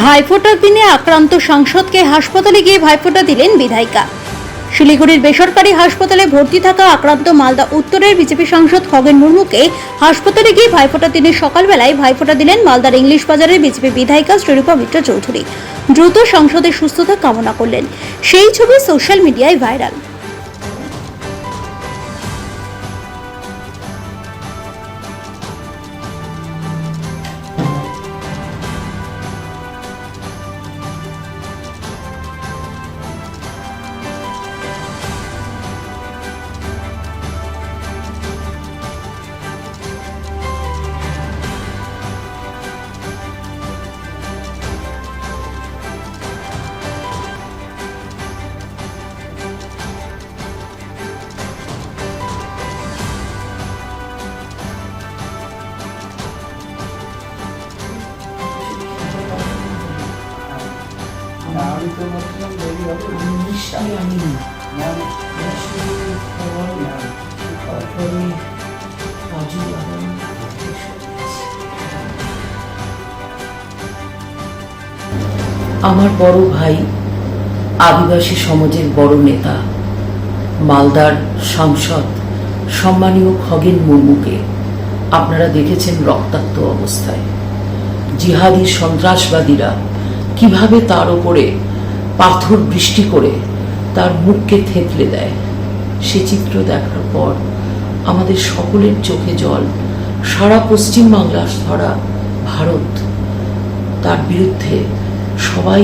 ভাইফোঁটার দিনে আক্রান্ত সাংসদকে হাসপাতালে গিয়ে ভাইফোঁটা দিলেন বিধায়িকা। শিলিগুড়ির বেসরকারি হাসপাতালে ভর্তি থাকা আক্রান্ত মালদা উত্তরের বিজেপি সাংসদ খগেন মুর্মুকে হাসপাতালে গিয়ে ভাইফোঁটা দিনে সকালবেলায় ভাইফোঁটা দিলেন মালদার ইংলিশ বাজারের বিজেপি বিধায়িকা শ্রীরূপা মিত্র চৌধুরী। দ্রুত সংসদের সুস্থতা কামনা করলেন। সেই ছবি সোশ্যাল মিডিয়ায় ভাইরাল। আমার বড় ভাই আদিবাসী সমাজের বড় নেতা, মালদার সাংসদ সম্মানীয় খগেন মুর্মুকে আপনারা দেখেছেন রক্তাক্ত অবস্থায়। জিহাদি সন্ত্রাসবাদীরা কীভাবে তার ওপরে পাথর বৃষ্টি করে তার মুখকে থেতলে দেয়। সে চিত্র দেখার পর আমাদের সকলের চোখে জল, সারা পশ্চিমবাংলা সারা ভারত। তার বিরুদ্ধে সবাই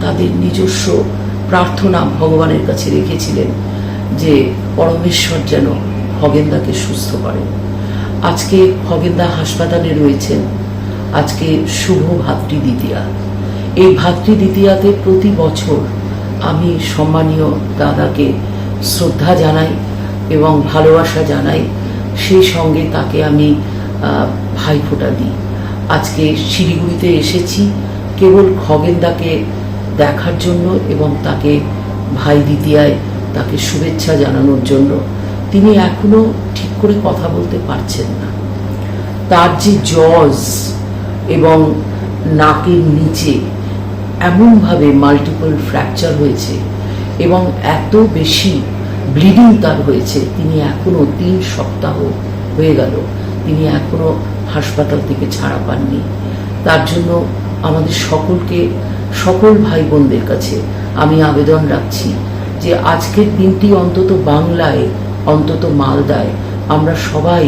তাদের নিজস্ব প্রার্থনা ভগবানের কাছে রেখেছিলেন যে পরমেশ্বর যেন খগেন্দাকে সুস্থ করেন আজকে খগেন্দা হাসপাতালে রয়েছেন। আজকে শুভ ভাতৃ দ্বিতীয়া। এই ভাতৃ দ্বিতীয়াতে প্রতি বছর আমি সম্মানীয় দাদাকে শ্রদ্ধা জানাই এবং ভালোবাসা জানাই। সেই সঙ্গে তাকে আমি ভাইফোঁটা দিই। আজকে শিলিগুড়িতে এসেছি, কেবল খগেনদাকে দেখার জন্য এবং তাকে ভাই দ্বিতীয়ায় তাকে শুভেচ্ছা জানানোর জন্য। তিনি এখনও ঠিক করে কথা বলতে পারছেন না। তার যে জজ এবং নাকের নিচে এমনভাবে মাল্টিপল ফ্র্যাকচার হয়েছে এবং এত বেশি ব্লিডিং তার হয়েছে, তিনি এখনও তিন সপ্তাহ হয়ে গেল, তিনি এখনও হাসপাতাল থেকে ছাড়া পাননি। তার জন্য আমাদের সকলকে, সকল ভাই বোনদের কাছে আমি আবেদন রাখছি যে আজকের দিনটি অন্তত বাংলায়, অন্তত মালদায় আমরা সবাই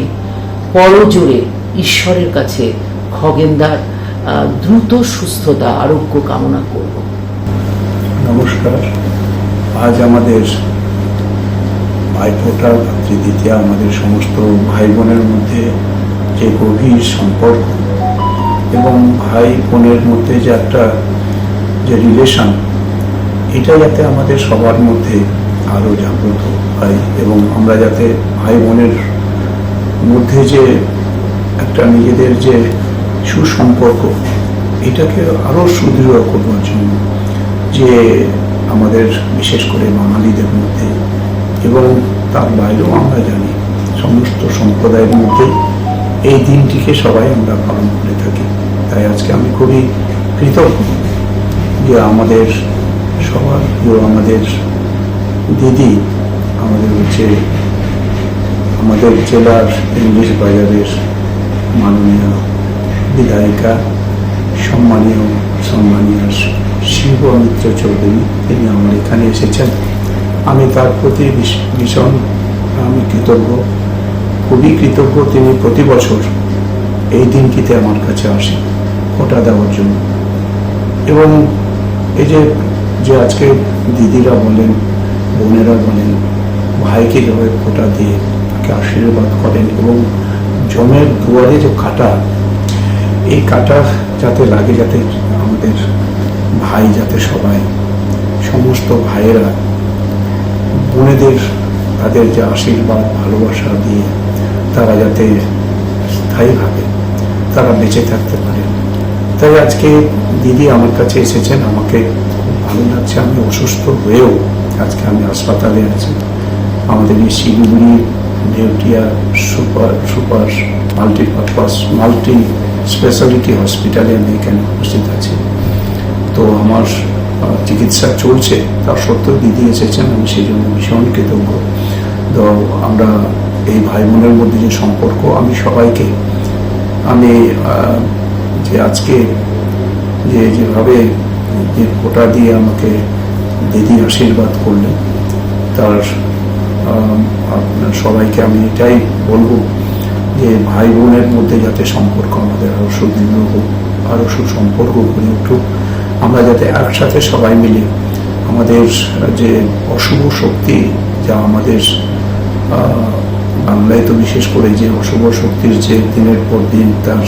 পরজোরে ঈশ্বরের কাছে খগেনদার দ্রুত সুস্থতা, আরোগ্য কামনা করব। নমস্কার। আজ আমাদের ভাইফোঁটা ভাতৃদ্বিতীয়া, আমাদের সমস্ত ভাই বোনের মধ্যে যে গভীর সম্পর্ক এবং ভাই বোনের মধ্যে যে একটা যে রিলেশন এটা যাতে আমাদের সবার মধ্যে আরও জাগ্রত হয় এবং আমরা যাতে ভাই বোনের মধ্যে যে একটা নিজেদের যে সুসম্পর্ক। এটাকে আরও সুদৃঢ় করবার জন্য যে আমাদের বিশেষ করে বাঙালিদের মধ্যে এবং তার বাইরেও আমরা জানি সমস্ত সম্প্রদায়ের মধ্যে এই দিনটিকে সবাই আমরা পালন করে থাকি। তাই আজকে আমি খুবই কৃতজ্ঞ যে আমাদের সবার প্রিয় আমাদের দিদি, আমাদের হচ্ছে, আমাদের জেলার ইংলিশ বাজারের মাননীয় বিধায়িকা, সম্মানীয় সম্মানীয় শিব মিত্র চৌধুরী, তিনি আমার এখানে এসেছেন। আমি তার প্রতি ভীষণ, আমি কৃতজ্ঞ, খুবই কৃতজ্ঞ তিনি প্রতি বছর এই দিনটিতে আমার কাছে আসেন, ফোঁটা দেওয়ার জন্য। এবং এই যে যে আজকে দিদিরা বলেন, বোনেরা বলেন, ভাইকে যেভাবে ফোঁটা দিয়ে তাকে আশীর্বাদ করেন এবং জমের দুয়ারে যে কাটা এই কাটা যাতে লাগে, যাতে আমাদের ভাই, যাতে সবাই, সমস্ত ভাইয়েরা, বোনেদের, তাদের যে আশীর্বাদ, ভালোবাসা দিয়ে তারা যাতে স্থায়ীভাবে তারা বেঁচে থাকতে পারে। তাই আজকে দিদি আমার কাছে এসেছেন, আমাকে খুব ভালো লাগছে, আমি অসুস্থ হয়েও আজকে আমি হাসপাতালে আছি। আমাদের এই Siliguri ডেউটিয়া super super, multipurpose, multi speciality হসপিটালে আমি এখানে উপস্থিত আছি। তো আমার চিকিৎসা চলছে, তার সত্ত্বেও দিদি এসেছেন, আমি সেই জন্য ভীষণ কৃতজ্ঞ। তো আমরা এই ভাই বোনের মধ্যে যে সম্পর্ক, আমি সবাইকে, আমি যে আজকে যে যেভাবে যে ফোঁটা দিয়ে আমাকে দিদি আশীর্বাদ করলেন, তার আপনার সবাইকে আমি এটাই বলব যে ভাই বোনের মধ্যে যাতে সম্পর্ক আমাদের আরও সুদৃঢ় হোক আরও সুসম্পর্ক গড়ে উঠুক, আমরা যাতে একসাথে সবাই মিলে আমাদের যে অশুভ শক্তি যা আমাদের বাংলায় তো বিশেষ করে যে অশুভ শক্তির যে দিনের পর দিন তার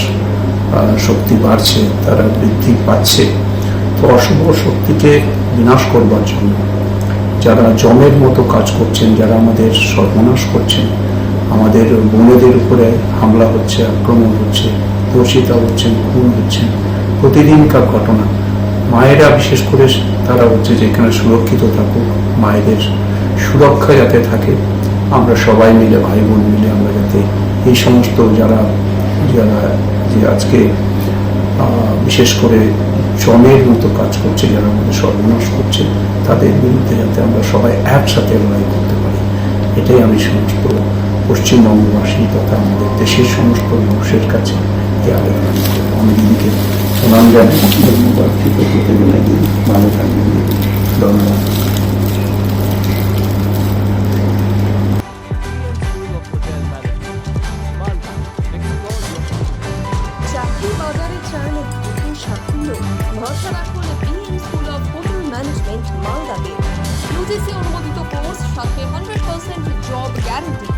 শক্তি বাড়ছে, তারা বৃদ্ধি পাচ্ছে, তো অশুভ শক্তিকে বিনাশ করবার জন্য যারা জমের মতো কাজ করছেন, যারা আমাদের সর্বনাশ করছেন আমাদের বোনেদের উপরে হামলা হচ্ছে, আক্রমণ হচ্ছে, ধর্ষিতা হচ্ছেন, খুন হচ্ছেন, প্রতিদিনকার ঘটনা। মায়েরা বিশেষ করে তারা হচ্ছে যেখানে সুরক্ষিত থাকুক, মায়েদের সুরক্ষা যাতে থাকে, আমরা সবাই মিলে ভাই বোন মিলে আমরা যাতে এই সমস্ত যারা যারা যে আজকে বিশেষ করে জমের মতো কাজ করছে, যারা আমাদের সর্বনাশ করছে, তাদের বিরুদ্ধে যাতে আমরা সবাই একসাথে লড়াই করতে পারি। এটাই আমি সমস্ত পশ্চিমবঙ্গবাসী তথা আমাদের দেশের সমস্ত মানুষের কাছে দিদিকে প্রণাম জানাই। ধন্যবাদ। ভালো থাকবেন। ধন্যবাদ। অনুমোদিত কোর্স, সাথে hundred percent job guarantee